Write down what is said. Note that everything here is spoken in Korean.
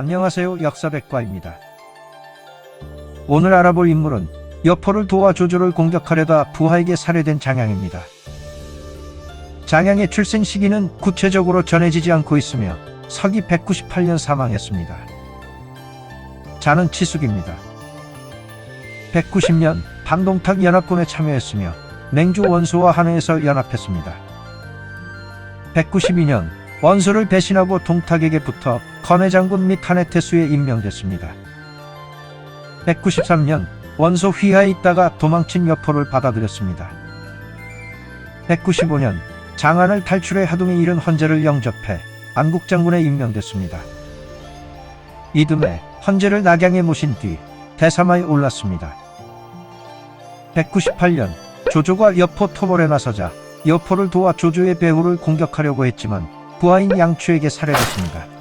안녕하세요 역사백과입니다. 오늘 알아볼 인물은 여포를 도와 조조를 공격하려다 부하에게 살해된 장양입니다. 장양의 출생 시기는 구체적으로 전해지지 않고 있으며 서기 198년 사망했습니다. 자는 치숙입니다. 190년 반동탁 연합군에 참여했으며 맹주 원소와 한해에서 연합했습니다. 192년 원소를 배신하고 동탁에게 붙어 건해 장군 및 태수에 임명됐습니다. 193년 원소 휘하에 있다가 도망친 여포를 받아들였습니다. 195년 장안을 탈출해 하동에 이른 헌제를 영접해 안국 장군에 임명됐습니다. 이듬해 헌제를 낙양에 모신 뒤 대사마에 올랐습니다. 198년 조조가 여포 토벌에 나서자 여포를 도와 조조의 배후를 공격하려고 했지만 부하인 양추에게 살해됐습니다.